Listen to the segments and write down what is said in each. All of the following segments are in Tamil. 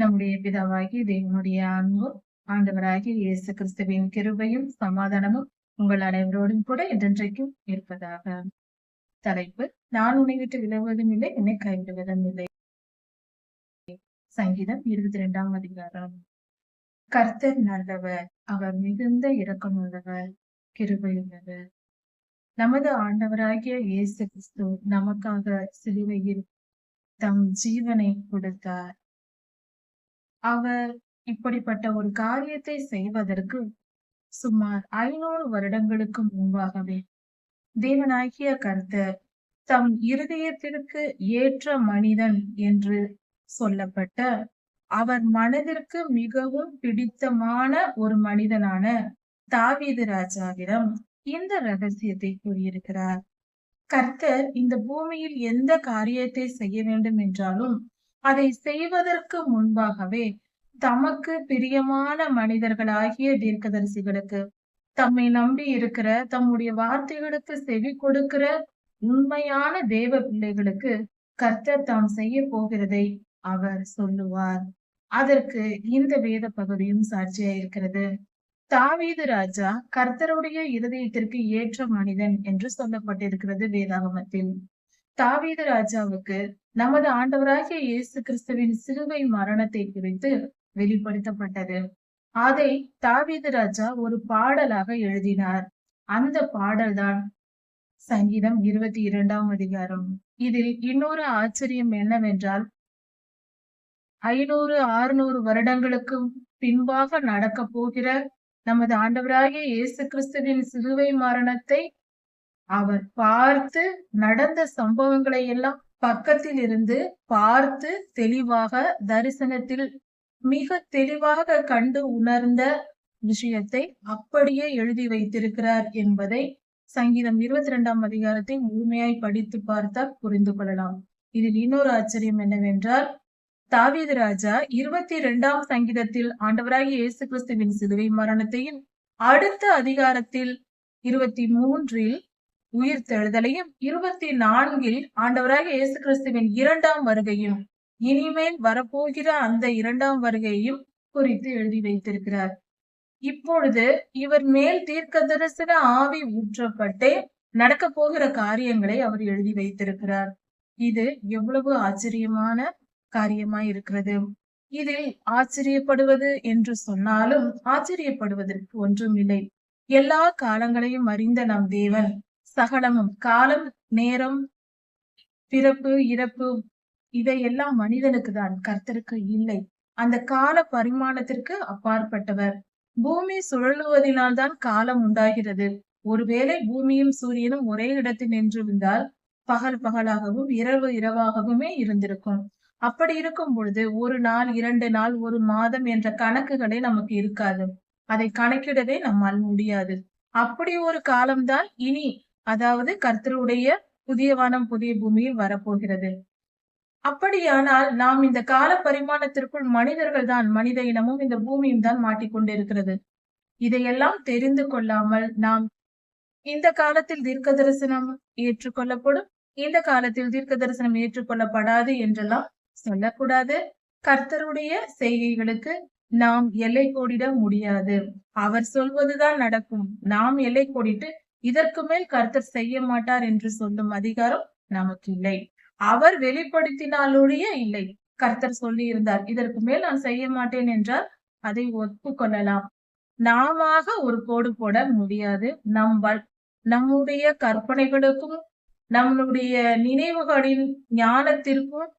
நம்முடைய பிதாவாகி தேவனுடைய அன்பு ஆண்டவராகிய இயேசு கிறிஸ்துவின் கிருபையும் சமாதானமும் உங்கள் அனைவரோடும் கூட என்றென்றைக்கும் இருப்பதாக. தலைப்பு நான் உன்னை விட்டு விலகுவதும் இல்லை என்னை கைவிடுவதும் இல்லை. சங்கீதம் இருபத்தி இரண்டாம் அதிகாரம். கர்த்தர் நல்லவர் அவர் மிகுந்த இரக்கமுள்ளவர் கிருபையுள்ளவர் நமது ஆண்டவராகிய இயேசு கிறிஸ்து நமக்காக சிலுவையில் தம் ஜீவனை கொடுத்தார். அவர் இப்படிப்பட்ட ஒரு காரியத்தை செய்வதற்கு சுமார் ஐநூறு வருடங்களுக்கு முன்பாகவே தேவனாகிய கர்த்தர் தம் இருதயத்திற்கு ஏற்ற மனிதன் என்று சொல்லப்பட்ட அவர் மனதிற்கு மிகவும் பிடித்தமான ஒரு மனிதனான தாவீது ராஜாவிடம் இந்த ரகசியத்தை கூறியிருக்கிறார். கர்த்தர் இந்த பூமியில் எந்த காரியத்தை செய்ய வேண்டும் என்றாலும் அதை செய்வதற்கு முன்பாகவே தமக்கு பிரியமான மனிதர்களாகிய தீர்க்கதரிசிகளுக்கு தம்மை நம்பி இருக்கிற தம்முடைய வார்த்தைகளுக்கு செவி கொடுக்கிற உண்மையான தேவ பிள்ளைகளுக்கு கர்த்தர் தாம் செய்ய போகிறதை அவர் சொல்லுவார். அதற்கு இந்த வேத பகுதியும் சாட்சியா இருக்கிறது. தாவீது ராஜா கர்த்தருடைய இருதயத்திற்கு ஏற்ற மனிதன் என்று சொல்லப்பட்டிருக்கிறது வேதாகமத்தில். தாவீது ராஜாவுக்கு நமது ஆண்டவராகிய இயேசு கிறிஸ்துவின் சிலுவை மரணத்தை குறித்து வெளிப்படுத்தப்பட்டது. அதை தாவீது ராஜா ஒரு பாடலாக எழுதினார். அந்த பாடல்தான் சங்கீதம் இருபத்தி இரண்டாம் அதிகாரம். இதில் இன்னொரு ஆச்சரியம் என்னவென்றால் ஐநூறு ஆறுநூறு வருடங்களுக்கு பின்பாக நடக்க போகிற நமது ஆண்டவராகிய இயேசு கிறிஸ்துவின் சிலுவை மரணத்தை அவர் பார்த்து நடந்த சம்பவங்களை எல்லாம் பக்கத்தில் இருந்து பார்த்து தெளிவாக தரிசனத்தில் மிக தெளிவாக கண்டு உணர்ந்த விஷயத்தை அப்படியே எழுதி வைத்திருக்கிறார் என்பதை சங்கீதம் இருபத்தி இரண்டாம் அதிகாரத்தை முழுமையாய் படித்து பார்த்தால் புரிந்து கொள்ளலாம். இதில் இன்னொரு ஆச்சரியம் என்னவென்றால் தாவீது ராஜா இருபத்தி இரண்டாம் சங்கீதத்தில் ஆண்டவராகிய இயேசு கிறிஸ்துவின் சிலுவை மரணத்தையும் அடுத்த அதிகாரத்தில் இருபத்தி மூன்றில் உயிர் தெழுதலையும் இருபத்தி நான்கில் ஆண்டவராக இயேசு கிறிஸ்துவின் இரண்டாம் வருகையும் இனிமேல் வரப்போகிற அந்த இரண்டாம் வருகையையும் குறித்து எழுதி வைத்திருக்கிறார். இப்பொழுது இவர் மேல் தீர்க்க தரிசன ஆவி ஊற்றப்பட்டே நடக்க போகிற காரியங்களை அவர் எழுதி வைத்திருக்கிறார். இது எவ்வளவு ஆச்சரியமான காரியமாய் இருக்கிறது. இதில் ஆச்சரியப்படுவது என்று சொன்னாலும் ஆச்சரியப்படுவதற்கு ஒன்றும் இல்லை. எல்லா காலங்களையும் அறிந்த நம் தேவன் சகலமும் காலம் நேரம் பிறப்பு இறப்பு இதையெல்லாம் மனிதனுக்கு தான் கர்த்தருக்கு இல்லை. அந்த கால பரிமாணத்திற்கு அப்பாற்பட்டவர். பூமி சுழலுவதினால்தான் காலம் உண்டாகிறது. ஒருவேளை பூமியும் சூரியனும் ஒரே இடத்தில் நின்றிருந்தால் பகல் பகலாகவும் இரவு இரவாகவுமே இருந்திருக்கும். அப்படி இருக்கும் பொழுது ஒரு நாள் இரண்டு நாள் ஒரு மாதம் என்ற கணக்குகளே நமக்கு இருக்காது. அதை கணக்கிடவே நம்மால் முடியாது. அப்படி ஒரு காலம்தான் இனி அதாவது கர்த்தருடைய புதிய வானம் புதிய பூமியில் வரப்போகிறது. அப்படியானால் நாம் இந்த கால பரிமாணத்திற்குள் மனிதர்கள் தான் மனித இனமும் இந்த பூமியும் தான் மாட்டிக்கொண்டிருக்கிறது. இதையெல்லாம் தெரிந்து கொள்ளாமல் நாம் இந்த காலத்தில் தீர்க்க தரிசனம் ஏற்றுக்கொள்ளப்படும் இந்த காலத்தில் தீர்க்க தரிசனம் ஏற்றுக்கொள்ளப்படாது என்றெல்லாம் சொல்லக்கூடாது. கர்த்தருடைய செய்கைகளுக்கு நாம் எல்லை கோடிட முடியாது. அவர் சொல்வதுதான் நடக்கும். நாம் எல்லை கோடிட்டு இதற்கு மேல் கர்த்தர் செய்ய மாட்டார் என்று சொல்லும் அதிகாரம் நமக்கு இல்லை. அவர் வெளிப்படுத்தினாலொழிய இல்லை. கர்த்தர் சொல்லி இருந்தார் இதற்கு மேல் நான் செய்ய மாட்டேன் என்றால் அதை ஒப்புக்கொள்ளலாம். நாம ஒரு கோடு போட முடியாது. நம் நம்முடைய கற்பனைகளுக்கும் நம்முடைய நினைவுகளின் ஞானத்திற்கும்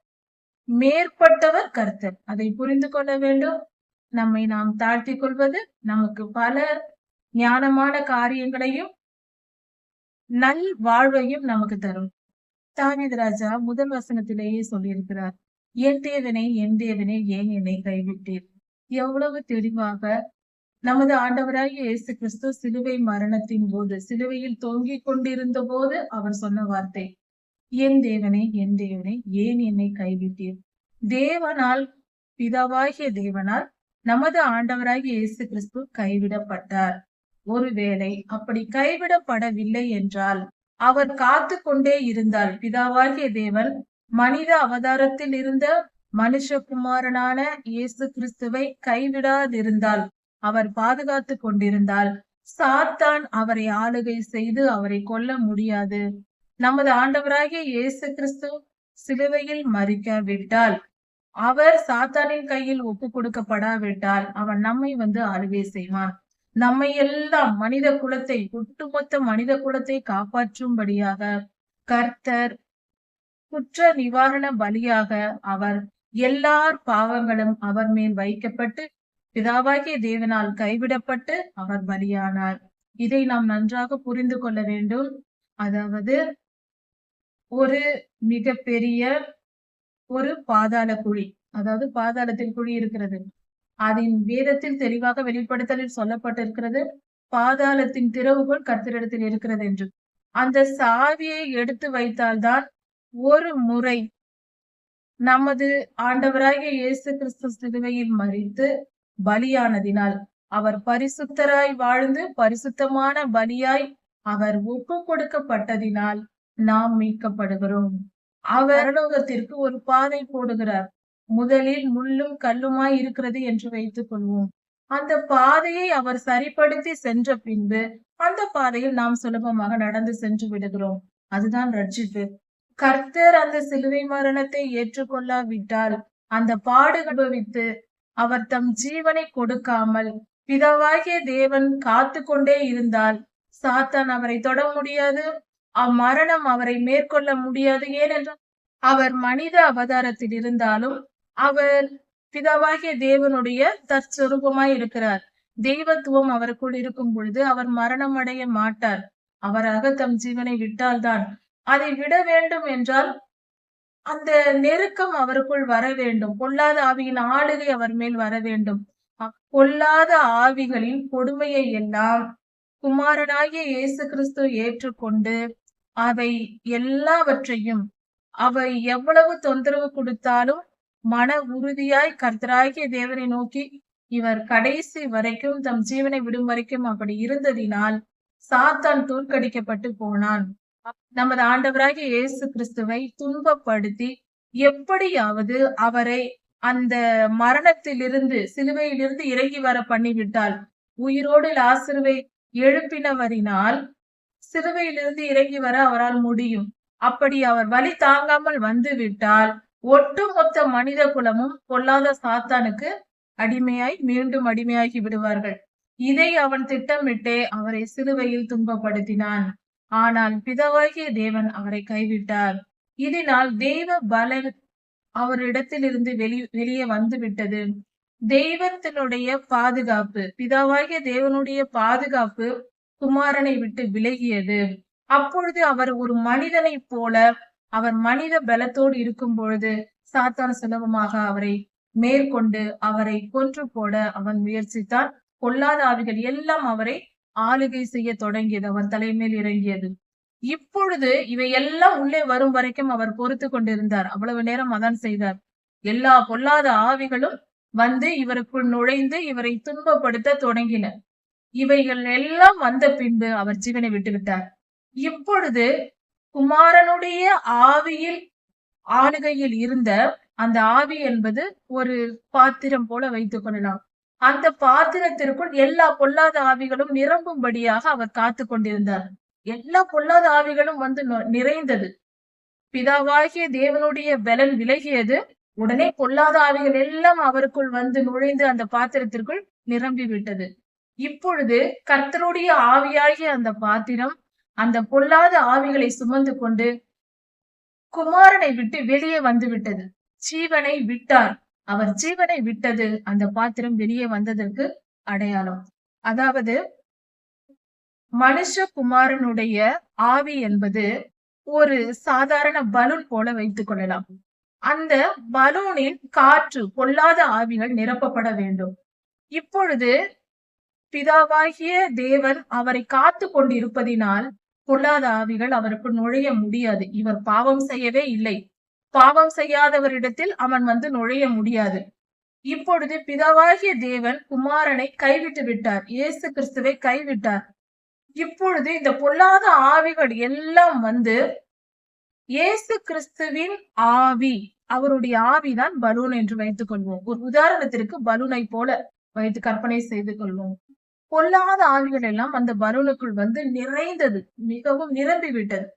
மேற்பட்டவர் கர்த்தர். அதை புரிந்து கொள்ள வேண்டும். நம்மை நாம் தாழ்த்தி கொள்வது நமக்கு பல ஞானமான காரியங்களையும் நல் வாழ்வையும் நமக்கு தரும். தாவீது ராஜா முதல் வசனத்திலேயே சொல்லியிருக்கிறார் என் தேவனை என் தேவனை ஏன் என்னை கைவிட்டீர்? எவ்வளவு தெளிவாக நமது ஆண்டவராகிய இயேசு கிறிஸ்து சிலுவை மரணத்தின் போது சிலுவையில் தொங்கிக் கொண்டிருந்த போது அவர் சொன்ன வார்த்தை என் தேவனை என் தேவனை ஏன் என்னை கைவிட்டீர்? தேவனால் பிதாவாகிய தேவனால் நமது ஆண்டவராகிய இயேசு கிறிஸ்து கைவிடப்பட்டார். ஒருவேளை அப்படி கைவிடப்படவில்லை என்றால் அவர் காத்து கொண்டே இருந்தால் பிதாவாகிய தேவன் மனித அவதாரத்தில் இருந்த மனுஷகுமாரனான இயேசு கிறிஸ்துவை கைவிடாதிருந்தால் அவர் பாதுகாத்து கொண்டிருந்தால் சாத்தான் அவரை ஆளுகை செய்து அவரை கொல்ல முடியாது. நமது ஆண்டவராகிய இயேசு கிறிஸ்து சிலுவையில் மறிக்காவிட்டால் அவர் சாத்தானின் கையில் ஒப்பு கொடுக்கப்படாவிட்டால் அவன் நம்மை வந்து ஆளுகை செய்வான். நம்மை எல்லாம் மனித குலத்தை ஒட்டுமொத்த மனித குலத்தை காப்பாற்றும்படியாக கர்த்தர் குற்ற நிவாரண பலியாக அவர் எல்லார் பாவங்களும் அவர் மேல் வைக்கப்பட்டு பிதாவாகிய தேவனால் கைவிடப்பட்டு அவர் பலியானார். இதை நாம் நன்றாக புரிந்து கொள்ள வேண்டும். அதாவது ஒரு மிக பெரிய ஒரு பாதாள குழி அதாவது பாதாளத்தில் குழி இருக்கிறது. அதன் வேதத்தில் தெளிவாக வெளிப்படுத்தலில் சொல்லப்பட்டிருக்கிறது பாதாளத்தின் திறவுகோல் கர்த்தரிடத்தில் இருக்கிறது என்று. அந்த சாவியை எடுத்து வைத்தால்தான் ஒரு முறை நமது ஆண்டவராகிய இயேசு கிறிஸ்து சிலுவையில் மறித்து பலியானதினால் அவர் பரிசுத்தராய் வாழ்ந்து பரிசுத்தமான பலியாய் அவர் ஒப்பு கொடுக்கப்பட்டதினால் நாம் மீட்கப்படுகிறோம். அவர் பரலோகத்திற்கு ஒரு பாதை போடுகிறார். முதலில் முள்ளும் கல்லுமாய் இருக்கிறது என்று வைத்துக் கொள்வோம். அந்த பாதையை அவர் சரிப்படுத்தி சென்ற பின்பு அந்த பாதையில் நாம் சுலபமாக நடந்து சென்று விடுகிறோம். அதுதான் ரட்சிப்பு. கர்த்தர் அந்த சிலுவை மரணத்தை ஏற்றுக்கொள்ளாவிட்டால் அந்த பாடு அனுபவித்து அவர் தம் ஜீவனை கொடுக்காமல் பிதாவாகிய தேவன் காத்து கொண்டே இருந்தால் சாத்தான் அவரை தொட முடியாது அம்மரணம் அவரை மேற்கொள்ள முடியாது. ஏனென்றால் அவர் மனித அவதாரத்தில் இருந்தாலும் அவர் பிதாவாகிய தேவனுடைய தற்சொரூபமாய் இருக்கிறார். தெய்வத்துவம் அவருக்குள் இருக்கும் பொழுது அவர் மரணம் அடைய மாட்டார். அவராக தம் ஜீவனை விட்டால்தான். அதை விட வேண்டும் என்றால் அந்த நெருக்கம் அவருக்குள் வர வேண்டும். பொல்லாத ஆவியின் ஆளுகை அவர் மேல் வர வேண்டும். பொல்லாத ஆவிகளின் கொடுமையை எல்லாம் குமாரனாகிய இயேசு கிறிஸ்து ஏற்றுக்கொண்டு அவை எல்லாவற்றையும் அவை எவ்வளவு தொந்தரவு கொடுத்தாலும் மன உறுதியாய் கர்த்தராகிய தேவனை நோக்கி இவர் கடைசி வரைக்கும் தம் ஜீவனை விடும் வரைக்கும் அப்படி இருந்ததினால் சாத்தான் தோற்கடிக்கப்பட்டு போனான். நமது ஆண்டவராகிய இயேசு கிறிஸ்துவை துன்பப்படுத்தி எப்படியாவது அவரை அந்த மரணத்திலிருந்து சிலுவையிலிருந்து இறங்கி வர பண்ணிவிட்டால் உயிரோடு லாசருவை எழுப்பினவரினால் சிலுவையிலிருந்து இறங்கி வர அவரால் முடியும். அப்படி அவர் வழி தாங்காமல் வந்து விட்டால் ஒட்டுமொத்த மனித குலமும் பொல்லாத சாத்தானுக்கு அடிமையாய் மீண்டும் அடிமையாகி விடுவார்கள். இதை அவன் திட்டமிட்டே அவரை சிலுவையில் துன்பப்படுத்தினான். ஆனால் பிதவாகிய தேவன் அவரை கைவிட்டார். இதனால் தெய்வ பலன் அவரிடத்திலிருந்து வெளி வெளியே வந்து விட்டது. தெய்வத்தினுடைய பாதுகாப்பு பிதாவாகிய தேவனுடைய பாதுகாப்பு குமாரனை விட்டு விலகியது. அப்பொழுது அவர் ஒரு மனிதனை போல அவர் மனித பலத்தோடு இருக்கும் பொழுது சாத்தான் சுலபமாக அவரை மேற்கொண்டு அவரை கொன்று போட அவன் முயற்சித்தான். கொல்லாத ஆவிகள் எல்லாம் அவரை ஆளுகை செய்ய தொடங்கியது. அவர் தலைமையில் இறங்கியது. இப்பொழுது இவை எல்லாம் உள்ளே வரும் வரைக்கும் அவர் பொறுத்து கொண்டிருந்தார். அவ்வளவு நேரம் அதான் செய்தார். எல்லா பொல்லாத ஆவிகளும் வந்து இவருக்குள் நுழைந்து இவரை துன்பப்படுத்த தொடங்கின இவைகள் எல்லாம் வந்த பின்பு அவர் ஜீவனை விட்டுவிட்டார். இப்பொழுது குமாரனுடைய ஆவியில் ஆளுகையில் இருந்த அந்த ஆவி என்பது ஒரு பாத்திரம் போல வைத்துக் கொள்ளலாம். அந்த பாத்திரத்திற்குள் எல்லா பொல்லாத ஆவிகளும் நிரம்பும்படியாக அவர் காத்து கொண்டிருந்தார். எல்லா பொல்லாத ஆவிகளும் வந்து நிறைந்தது. பிதாவாகிய தேவனுடைய பலன் விலகியது. உடனே பொல்லாத ஆவிகள் எல்லாம் அவருக்குள் வந்து நுழைந்து அந்த பாத்திரத்திற்குள் நிரம்பி விட்டது இப்பொழுது கர்த்தருடைய ஆவியாகிய அந்த பாத்திரம் அந்த பொல்லாத ஆவிகளை சுமந்து கொண்டு குமாரனை விட்டு வெளியே வந்து விட்டது. ஜீவனை விட்டார். அவர் ஜீவனை விட்டது. அந்த பாத்திரம் வெளியே வந்ததற்கு அடையாளம். அதாவது மனுஷ குமாரனுடைய ஆவி என்பது ஒரு சாதாரண பலூன் போல வைத்துக் கொள்ளலாம். அந்த பலூனில் காற்று பொல்லாத ஆவிகள் நிரப்பப்பட வேண்டும். இப்பொழுது பிதாவாகிய தேவன் அவரை காத்து கொண்டிருப்பதினால் பொல்லாத ஆவிகள் அவருக்கு நுழைய முடியாது. இவர் பாவம் செய்யவே இல்லை. பாவம் செய்யாதவரிடத்தில் அவன் வந்து நுழைய முடியாது. இப்பொழுது பிதாவாகிய தேவன் குமாரனை கைவிட்டு விட்டார். இயேசு கிறிஸ்துவை கைவிட்டார். இப்பொழுது இந்த பொல்லாத ஆவிகள் எல்லாம் வந்து இயேசு கிறிஸ்துவின் ஆவி அவருடைய ஆவிதான் பலூன் என்று வைத்துக் கொள்வோம் ஒரு உதாரணத்திற்கு பலூனை போல வைத்து கற்பனை செய்து கொள்வோம். பொல்லாத ஆவிகள் எல்லாம் அந்த பலூனுக்குள் வந்து நிறைந்தது மிகவும் நிரம்பி விட்டது.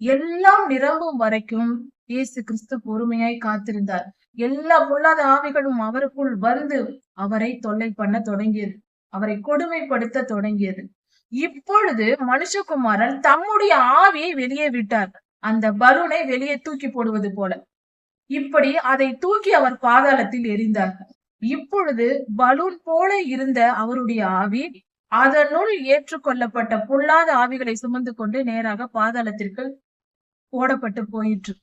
எல்லாம் நிரம்பும் வரைக்கும் இயேசு கிறிஸ்து பொறுமையாய் காத்திருந்தார். எல்லா பொல்லாத ஆவிகளும் அவருக்குள் வந்து அவரை தொல்லை பண்ண தொடங்கியது அவரை கொடுமைப்படுத்த தொடங்கியது. இப்பொழுது மனுஷகுமாரன் தம்முடைய ஆவியை வெளியே விட்டார். அந்த பலூனை வெளியே தூக்கி போடுவது போல. இப்படி அதை தூக்கி அவர் பாதாளத்தில் எரிந்தார்கள் இப்பொழுது பலூன் போல இருந்த அவருடைய ஆவி அதனுள் ஏற்றுக்கொள்ளப்பட்ட பொல்லாத ஆவிகளை சுமந்து கொண்டு நேராக பாதாளத்திற்கு போடப்பட்டு போயிற்று.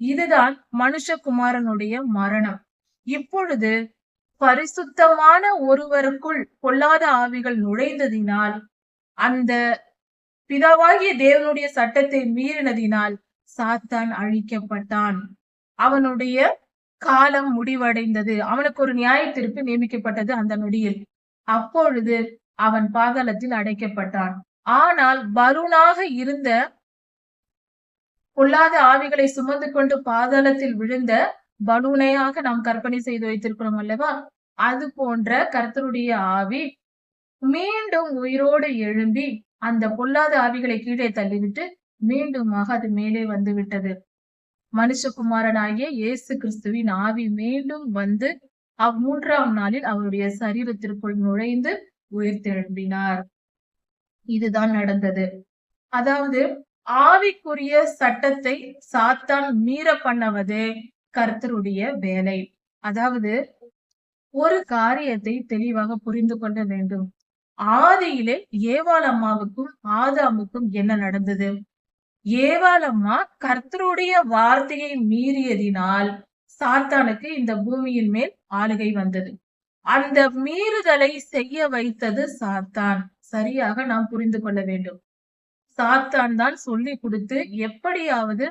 இதுதான் மனுஷகுமாரனுடைய மரணம். இப்பொழுது பரிசுத்தமான ஒருவருக்குள் பொல்லாத ஆவிகள் நுழைந்ததினால் அந்த பிதாவாகிய தேவனுடைய சட்டத்தை மீறினதினால் சாத்தான் அழிக்கப்பட்டான். அவனுடைய காலம் முடிவடைந்தது. அவனுக்கு ஒரு நியாய தீர்ப்பு நியமிக்கப்பட்டது அந்த நொடியில். அப்பொழுது அவன் பாதாளத்தில் அடைக்கப்பட்டான். ஆனால் பருணாக இருந்த பொல்லாத ஆவிகளை சுமந்து கொண்டு பாதாளத்தில் விழுந்த பலூனையாக நாம் கற்பனை செய்து வைத்திருக்கிறோம் அல்லவா? அது போன்ற கர்த்தருடைய ஆவி மீண்டும் உயிரோடு எழும்பி அந்த பொல்லாத ஆவிகளை கீழே தள்ளிவிட்டு மீண்டுமாக அது மேலே வந்து விட்டது. மனுஷகுமாரனாகிய இயேசு கிறிஸ்துவின் ஆவி மீண்டும் வந்து அவ் மூன்றாம் நாளில் அவருடைய சரீரத்திற்குள் நுழைந்து உயிர்த்தெழும்பினார். இதுதான் நடந்தது. அதாவது ஆவிக்குரிய சட்டத்தை சாத்தான் மீற பண்ணவதே கர்த்தருடைய வேலை. அதாவது ஒரு காரியத்தை தெளிவாக புரிந்து கொள்ள வேண்டும். ஆதியிலே ஏவாள் அம்மாவுக்கும் ஆதாமுக்கும் என்ன நடந்தது? ஏவாலம்மா கர்த்தருடைய வார்த்தையை மீறியதினால் சாத்தானுக்கு இந்த பூமியின் மேல் ஆளுகை வந்தது. அந்த மீறுதலை செய்ய வைத்தது சாத்தான். சரியாக நாம் புரிந்து கொள்ள வேண்டும். சாத்தான் தான் சொல்லி கொடுத்து எப்படியாவது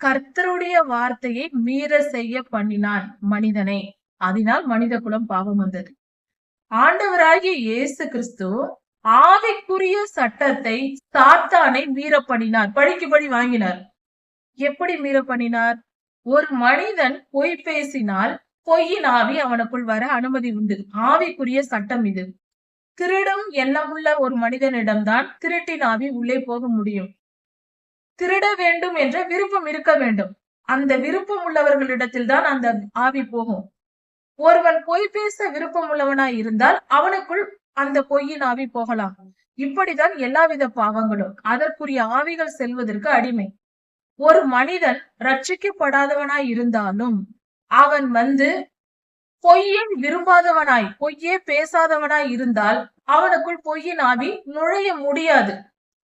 கர்த்தருடைய வார்த்தையை மீற செய்ய பண்ணினான் மனிதனை. அதனால் மனித குலம் பாவம் வந்தது. ஆண்டவராகிய இயேசு கிறிஸ்து ஆவிக்குரிய சட்டத்தை சாத்தானை மீற பண்ணினார் படிக்கு படி வாங்கினார். எப்படி மீற பண்ணினார் ஒரு மனிதன் பொய் பேசினால் பொய்யின் ஆவி அவனுக்குள் வர அனுமதி உண்டு. ஆவிக்குரிய சட்டம் இது. திருடும் எண்ணமுள்ள ஒரு மனிதனிடம்தான் திருட்டின் ஆவி உள்ளே போக முடியும். திருட வேண்டும் என்ற விருப்பம் இருக்க வேண்டும். அந்த விருப்பம் உள்ளவர்களிடத்தில் தான் அந்த ஆவி போகும். ஒருவன் பொய் பேச விருப்பம் உள்ளவனாய் இருந்தால் அவனுக்குள் அந்த பொய்யின் ஆவி போகலாம். இப்படிதான் எல்லாவித பாவங்களும் அதற்குரிய ஆவிகள் செல்வதற்கு அடிமை. ஒரு மனிதன் ரட்சிக்கப்படாதவனாய் இருந்தாலும் அவன் வந்து பொய்யை விரும்பாதவனாய் பொய்யே பேசாதவனாய் இருந்தால் அவனுக்குள் பொய்யின் ஆவி நுழைய முடியாது.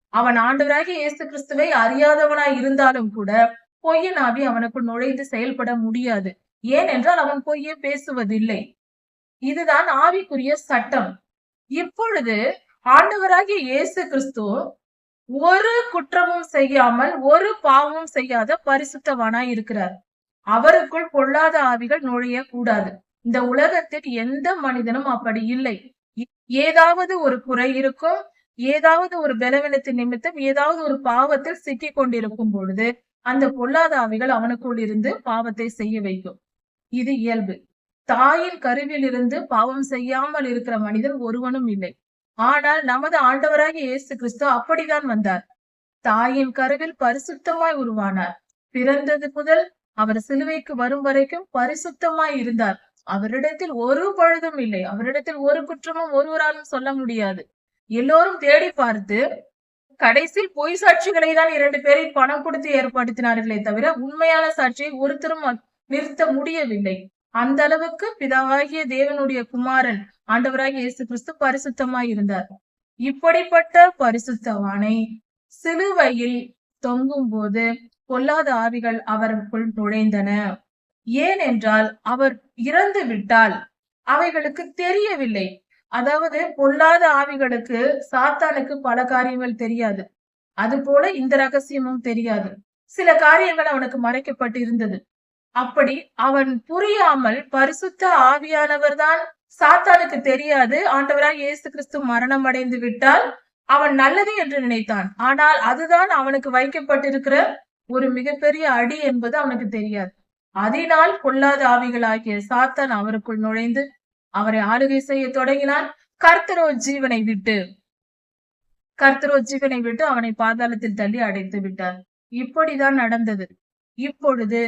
அவன் ஆண்டவராகிய இயேசு கிறிஸ்துவை அறியாதவனாய் இருந்தாலும் கூட பொய்யின் ஆவி அவனுக்குள் நுழைந்து செயல்பட முடியாது. ஏனென்றால் அவன் பொய்யே பேசுவதில்லை. இதுதான் ஆவிக்குரிய சட்டம். இப்பொழுது ஆண்டவராகிய இயேசு கிறிஸ்து ஒரு குற்றமும் செய்யாமல் ஒரு பாவமும் செய்யாத பரிசுத்தவனாய் இருக்கிறார். அவருக்குள் பொல்லாத ஆவிகள் நுழைய கூடாது இந்த உலகத்தில் எந்த மனிதனும் அப்படி இல்லை. ஏதாவது ஒரு குறை இருக்கும் ஏதாவது ஒரு பலவீனத்தின் நிமித்தம் ஏதாவது ஒரு பாவத்தில் சிக்கி கொண்டிருக்கும் பொழுது அந்த பொல்லாத ஆவிகள் அவனுக்குள் இருந்து பாவத்தை செய்ய வைக்கும். இது இயல்பு. தாயின் கருவில் இருந்து பாவம் செய்யாமல் இருக்கிற மனிதன் ஒருவனும் இல்லை. ஆனால் நமது ஆண்டவராகிய இயேசு கிறிஸ்து அப்படிதான் வந்தார். தாயின் கருவில் பரிசுத்தமாய் உருவானார். பிறந்தது முதல் அவர் சிலுவைக்கு வரும் வரைக்கும் பரிசுத்தமாய் இருந்தார். அவரிடத்தில் ஒரு பழுதும் இல்லை. அவரிடத்தில் ஒரு குற்றமும் ஒருவராலும் சொல்ல முடியாது. எல்லோரும் தேடி பார்த்து கடைசியில் பொய் சாட்சிகளை தான் இரண்டு பேரை பணம் கொடுத்து ஏற்படுத்தினார்களே தவிர உண்மையான சாட்சியை ஒருத்தரும் நிறுத்த முடியவில்லை. அந்த அளவுக்கு பிதாவாகிய தேவனுடைய குமாரன் ஆண்டவராகிய இயேசு கிறிஸ்து பரிசுத்தமாய் இருந்தார். இப்படிப்பட்ட பரிசுத்தவானை சிலுவையில் தொங்கும் போது பொல்லாத ஆவிகள் அவருக்குள் நுழைந்தன. ஏனென்றால் அவர் இறந்து விட்டால் அவைகளுக்கு தெரியவில்லை. அதாவது பொல்லாத ஆவிகளுக்கு சாத்தானுக்கு பல காரியங்கள் தெரியாது. அது போல இந்த ரகசியமும் தெரியாது. சில காரியங்கள் அவனுக்கு மறைக்கப்பட்டு இருந்தது அப்படி அவன் புரியாமல் பரிசுத்த ஆவியானவர் தான் சாத்தானுக்கு தெரியாது. ஆண்டவராய் இயேசு கிறிஸ்து மரணம் அடைந்து விட்டால் அவன் நல்லது என்று நினைத்தான். ஆனால் அதுதான் அவனுக்கு வைக்கப்பட்டிருக்கிற ஒரு மிகப்பெரிய அடி என்பது அவனுக்கு தெரியாது. அதனால் பொல்லாத ஆவிகளாகிய சாத்தான் அவருக்குள் நுழைந்து அவரை ஆளுகை செய்ய தொடங்கினான். கர்த்தரோ ஜீவனை விட்டு கர்த்தரோ ஜீவனை விட்டு அவனை பாதாளத்தில் தள்ளி அடைத்து விட்டார் இப்படிதான் நடந்தது. இப்பொழுது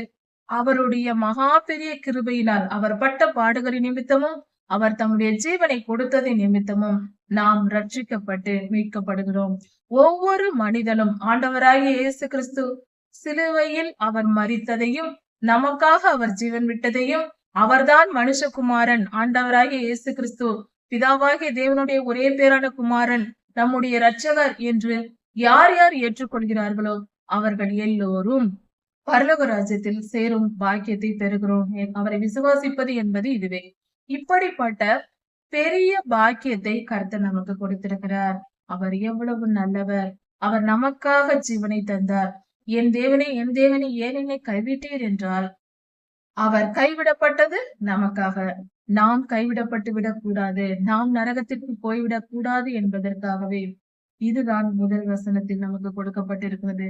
அவருடைய மகா பெரிய கிருபையினால் அவர் பட்ட பாடுகளின் நிமித்தமும் அவர் தம்முடைய ஜீவனை கொடுத்ததின் நிமித்தமும் நாம் ரட்சிக்கப்பட்டு மீட்கப்படுகிறோம். ஒவ்வொரு மனிதனும் ஆண்டவராகிய இயேசு கிறிஸ்து சிலுவையில் அவர் மறித்ததையும் நமக்காக அவர் ஜீவன் விட்டதையும் அவர்தான் மனுஷகுமாரன் ஆண்டவராகிய இயேசு கிறிஸ்து பிதாவாகிய தேவனுடைய ஒரே பேரான குமாரன் நம்முடைய இரட்சகர் என்று யார் யார் ஏற்றுக்கொள்கிறார்களோ அவர்கள் எல்லோரும் பரலோக ராஜ்யத்தில் சேரும் பாக்கியத்தை பெறுகிறோம். அவரை விசுவாசிப்பது என்பது இதுவே. இப்படிப்பட்ட பெரிய பாக்கியத்தை கர்த்தர் நமக்கு கொடுத்திருக்கிறார். அவர் எவ்வளவு நல்லவர். அவர் நமக்காக ஜீவனை தந்தார். என் தேவனை என் தேவனை ஏன் என்னை கைவிட்டீர் என்றால் அவர் கைவிடப்பட்டது நமக்காக. நாம் கைவிடப்பட்டு விடக்கூடாது. நாம் நரகத்திற்கு போய்விடக் கூடாது என்பதற்காகவே. இதுதான் முதல் வசனத்தில் நமக்கு கொடுக்கப்பட்டிருக்கிறது.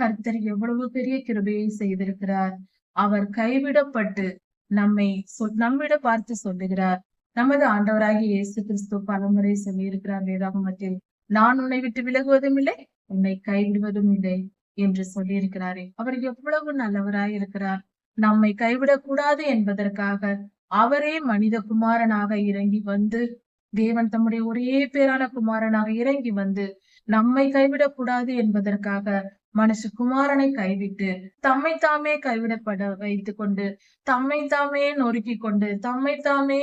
கர்த்தர் எவ்வளவு பெரிய கிருபையை செய்திருக்கிறார். அவர் கைவிடப்பட்டு நம்மை சொல் நம்மிட பார்த்து சொல்லுகிறார். நமது ஆண்டவராகி இயேசு கிறிஸ்து பலமுறை சொல்லியிருக்கிறார் வேதாகமத்தில் நான் உன்னை விட்டு விலகுவதும் இல்லை உன்னை கைவிடுவதும் இல்லை என்று சொல்லியிருக்கிறாரே. அவர் எவ்வளவு நல்லவராய் இருக்கிறார். நம்மை கைவிடக்கூடாது என்பதற்காக அவரே மனித குமாரனாக இறங்கி வந்து தேவன் தம்முடைய ஒரே பேரான குமாரனாக இறங்கி வந்து நம்மை கைவிடக்கூடாது என்பதற்காக மனுஷ குமாரனை கைவிட்டு தம்மை தாமே கைவிடப்பட வைத்துக் கொண்டு தம்மை தாமே நொறுக்கி கொண்டு தம்மை தாமே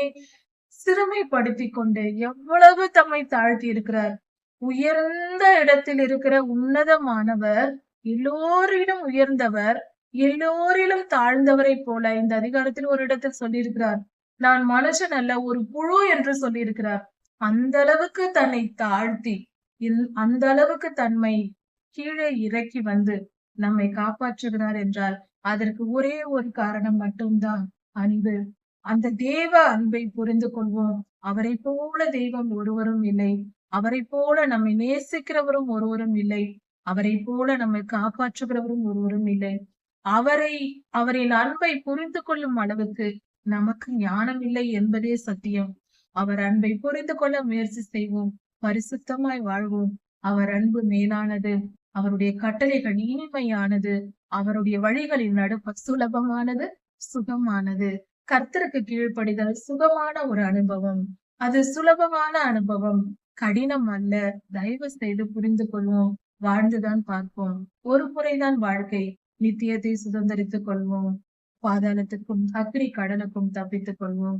சிறுமைப்படுத்திக் கொண்டு எவ்வளவு தம்மை தாழ்த்தி இருக்கிறார் உயர்ந்த இடத்தில் இருக்கிற உன்னதமானவர் எல்லோரிடம் உயர்ந்தவர் எல்லோரிலும் தாழ்ந்தவரை போல இந்த அதிகாரத்தில் ஒரு இடத்தில் சொல்லியிருக்கிறார். நான் மனுஷன் அல்ல ஒரு புழு என்று சொல்லியிருக்கிறார். அந்த அளவுக்கு தன்னை தாழ்த்தி அந்த அளவுக்கு தன்மை கீழே இறக்கி வந்து நம்மை காப்பாற்றுகிறார் என்றால் அதற்கு ஒரே ஒரு காரணம் மட்டும்தான் அன்பு. அந்த தேவ அன்பை புரிந்து கொள்வோம். அவரை போல தெய்வம் ஒருவரும் இல்லை. அவரை போல நம்மை நேசிக்கிறவரும் ஒருவரும் இல்லை. அவரை போல நம்மை காப்பாற்றுகிறவரும் ஒருவரும் இல்லை. அவரை அவரின் அன்பை புரிந்து கொள்ளும் அளவுக்கு நமக்கு ஞானம் இல்லை என்பதே சத்தியம். அவர் அன்பை புரிந்து கொள்ள முயற்சி செய்வோம். பரிசுத்தமாய் வாழ்வோம். அவர் அன்பு மேலானது அவருடைய கட்டளைகள் இனிமையானது அவருடைய வழிகளில் நடப்ப சுலபமானது சுகமானது. கர்த்தருக்கு கீழ்ப்படிதல் சுகமான ஒரு அனுபவம். அது சுலபமான அனுபவம். கடினம் அல்ல. தயவு செய்து புரிந்து கொள்வோம். வாழ்ந்துதான் பார்ப்போம். ஒரு முறைதான் வாழ்க்கை. நித்தியத்தை சுதந்திரித்துக் கொள்வோம். பாதாளத்துக்கும் அக்னி கடலுக்கும் தப்பித்துக் கொள்வோம்.